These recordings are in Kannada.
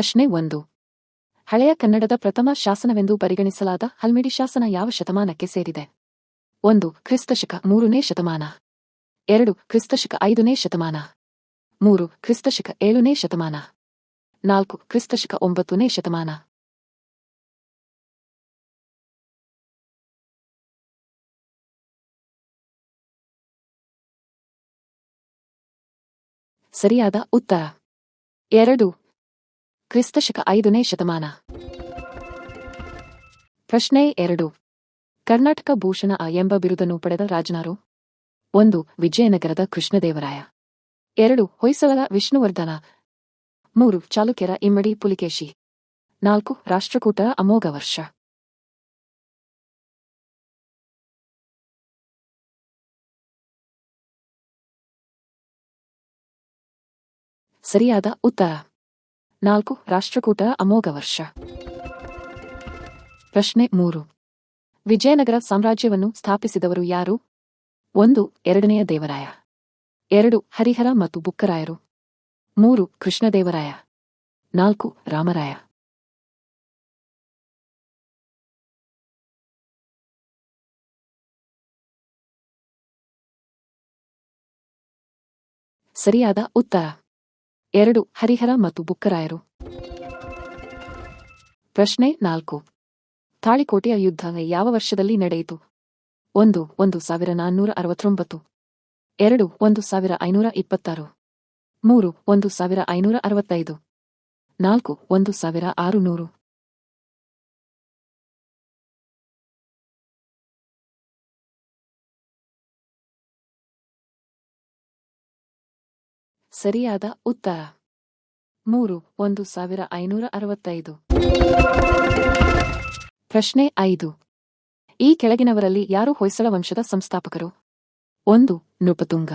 ಪ್ರಶ್ನೆ ಒಂದು. ಹಳೆಯ ಕನ್ನಡದ ಪ್ರಥಮ ಶಾಸನವೆಂದು ಪರಿಗಣಿಸಲಾದ ಹಲ್ಮಿಡಿ ಶಾಸನ ಯಾವ ಶತಮಾನಕ್ಕೆ ಸೇರಿದೆ? ಒಂದು, ಕ್ರಿಸ್ತಶಕ ಮೂರನೇ ಶತಮಾನ. ಎರಡು, ಕ್ರಿಸ್ತಶಕ ಐದನೇ ಶತಮಾನ. ಮೂರು, ಕ್ರಿಸ್ತಶಕ ಏಳನೇ ಶತಮಾನ. ನಾಲ್ಕು, ಕ್ರಿಸ್ತಶಕ ಒಂಬತ್ತನೇ ಶತಮಾನ. ಸರಿಯಾದ ಉತ್ತರ. ಎರಡು ಕ್ರಿಸ್ತಶಕ ಐದನೇ ಶತಮಾನ. ಪ್ರಶ್ನೆ ಎರಡು. ಕರ್ನಾಟಕ ಭೂಷಣ ಎಂಬ ಬಿರುದನ್ನು ಪಡೆದ ರಾಜನಾರು? ಒಂದು, ವಿಜಯನಗರದ ಕೃಷ್ಣದೇವರಾಯ. ಎರಡು, ಹೊಯ್ಸಳರ ವಿಷ್ಣುವರ್ಧನ. ಮೂರು, ಚಾಲುಕ್ಯರ ಇಮ್ಮಡಿ ಪುಲಿಕೇಶಿ. ನಾಲ್ಕು, ರಾಷ್ಟ್ರಕೂಟರ ಅಮೋಘ ವರ್ಷ. ಸರಿಯಾದ ಉತ್ತರ. ನಾಲ್ಕು, ರಾಷ್ಟ್ರಕೂಟ ಅಮೋಘ ವರ್ಷ. ಪ್ರಶ್ನೆ ಮೂರು. ವಿಜಯನಗರ ಸಾಮ್ರಾಜ್ಯವನ್ನು ಸ್ಥಾಪಿಸಿದವರು ಯಾರು? ಒಂದು, ಎರಡನೆಯ ದೇವರಾಯ. ಎರಡು, ಹರಿಹರ ಮತ್ತು ಬುಕ್ಕರಾಯರು. ಮೂರು, ಕೃಷ್ಣದೇವರಾಯ. ನಾಲ್ಕು, ರಾಮರಾಯ. ಸರಿಯಾದ ಉತ್ತರ. ಎರಡು, ಹರಿಹರ ಮತ್ತು ಬುಕ್ಕರಾಯರು. ಪ್ರಶ್ನೆ ನಾಲ್ಕು. ತಾಳಿಕೋಟೆಯ ಯುದ್ಧ ಯಾವ ವರ್ಷದಲ್ಲಿ ನಡೆಯಿತು? ಒಂದು ಒಂದು ಸಾವಿರ ನಾನ್ನೂರ ಅರವತ್ತೊಂಬತ್ತು. ಎರಡು, ಒಂದು ಸಾವಿರ ಐನೂರ ಇಪ್ಪತ್ತಾರು. ಮೂರು, ಒಂದು ಸಾವಿರ ಐನೂರ ಅರವತ್ತೈದು. ನಾಲ್ಕು, ಒಂದು ಸಾವಿರ ಆರುನೂರು. ಸರಿಯಾದ ಉತ್ತರ. ಮೂರು, ಒಂದು ಸಾವಿರ ಐನೂರ ಅರವತ್ತೈದು. ಪ್ರಶ್ನೆ ಐದು. ಈ ಕೆಳಗಿನವರಲ್ಲಿ ಯಾರು ಹೊಯ್ಸಳ ವಂಶದ ಸಂಸ್ಥಾಪಕರು? ಒಂದು, ನೃಪತುಂಗ.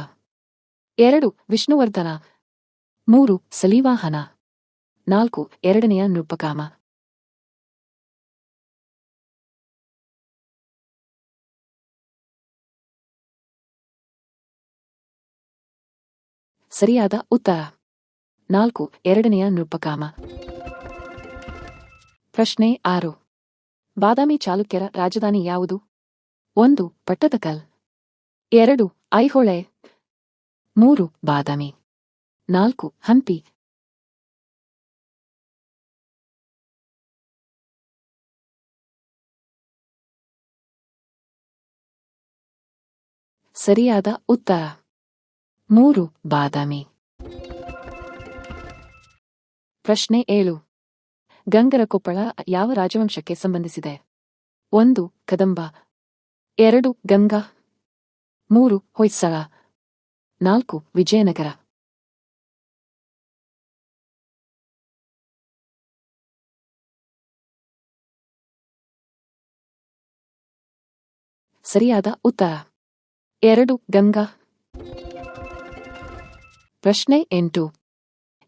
ಎರಡು, ವಿಷ್ಣುವರ್ಧನ. ಮೂರು, ಸಲಿವಾಹನ. ನಾಲ್ಕು, ಎರಡನೆಯ ನೃಪಕಾಮ. ಸರಿಯಾದ ಉತ್ತರ. ನಾಲ್ಕು, ಎರಡನೆಯ ನೃಪಕಾಮ ಪ್ರಶ್ನೆ ಆರು. ಬಾದಾಮಿ ಚಾಲುಕ್ಯರ ರಾಜಧಾನಿ ಯಾವುದು? ಒಂದು, ಪಟ್ಟದಕಲ್. ಎರಡು, ಐಹೊಳೆ. ಮೂರು, ಬಾದಾಮಿ. ನಾಲ್ಕು, ಹಂಪಿ. ಸರಿಯಾದ ಉತ್ತರ. ಮೂರು, ಬಾದಾಮಿ. ಪ್ರಶ್ನೆ ಏಳು. ಗಂಗರ ಕೊಪ್ಪಳ ಯಾವ ರಾಜವಂಶಕ್ಕೆ ಸಂಬಂಧಿಸಿದೆ? ಒಂದು, ಕದಂಬ. ಎರಡು, ಗಂಗಾ. ಮೂರು, ಹೊಯ್ಸಳ. ನಾಲ್ಕು, ವಿಜಯನಗರ. ಸರಿಯಾದ ಉತ್ತರ. ಎರಡು, ಗಂಗಾ. ಪ್ರಶ್ನೆ ಎಂಟು.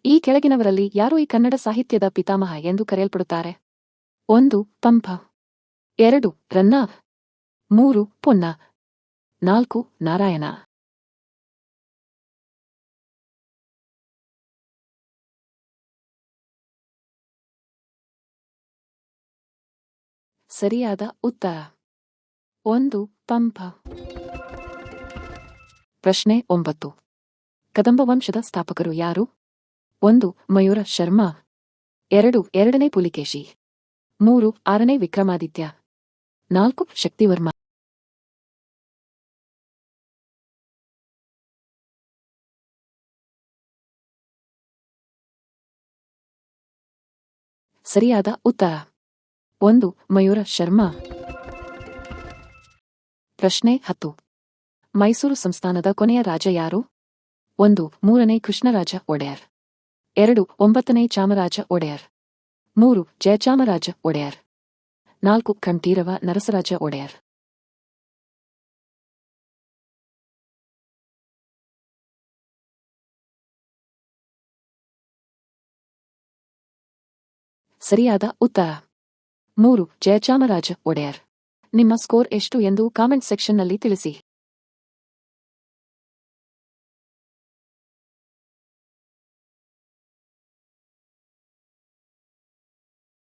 ಈ ಕೆಳಗಿನವರಲ್ಲಿ ಯಾರು ಈ ಕನ್ನಡ ಸಾಹಿತ್ಯದ ಪಿತಾಮಹ ಎಂದು ಕರೆಯಲ್ಪಡುತ್ತಾರೆ? ಒಂದು, ಪಂಪ. ಎರಡು, ರನ್ನ. ಮೂರು, ಪೊನ್ನ. ನಾಲ್ಕು, ನಾರಾಯಣ. ಸರಿಯಾದ ಉತ್ತರ. ಒಂದು, ಪಂಪ. ಪ್ರಶ್ನೆ ಒಂಬತ್ತು. ಕದಂಬ ವಂಶದ ಸ್ಥಾಪಕರು ಯಾರು? ಒಂದು, ಮಯೂರ ಶರ್ಮಾ. ಎರಡು, ಎರಡನೇ ಪುಲಿಕೇಶಿ. ಮೂರು, ಆರನೇ ವಿಕ್ರಮಾದಿತ್ಯ. ನಾಲ್ಕು, ಶಕ್ತಿವರ್ಮ. ಸರಿಯಾದ ಉತ್ತರ. ಒಂದು, ಮಯೂರ ಶರ್ಮಾ. ಪ್ರಶ್ನೆ ಹತ್ತು. ಮೈಸೂರು ಸಂಸ್ಥಾನದ ಕೊನೆಯ ರಾಜ ಯಾರು? ಒಂದು, ಮೂರನೇ ಕೃಷ್ಣರಾಜ ಒಡೆಯರ್. ಎರಡು, ಒಂಬತ್ತನೇ ಚಾಮರಾಜ ಒಡೆಯರ್. ಮೂರು, ಜಯಚಾಮರಾಜ ಒಡೆಯರ್. ನಾಲ್ಕು, ಕಂಠೀರವ ನರಸರಾಜ ಒಡೆಯರ್. ಸರಿಯಾದ ಉತ್ತರ. ಮೂರು, ಜಯಚಾಮರಾಜ ಒಡೆಯರ್. ನಿಮ್ಮ ಸ್ಕೋರ್ ಎಷ್ಟು ಎಂದು ಕಾಮೆಂಟ್ ಸೆಕ್ಷನ್ನಲ್ಲಿ ತಿಳಿಸಿ.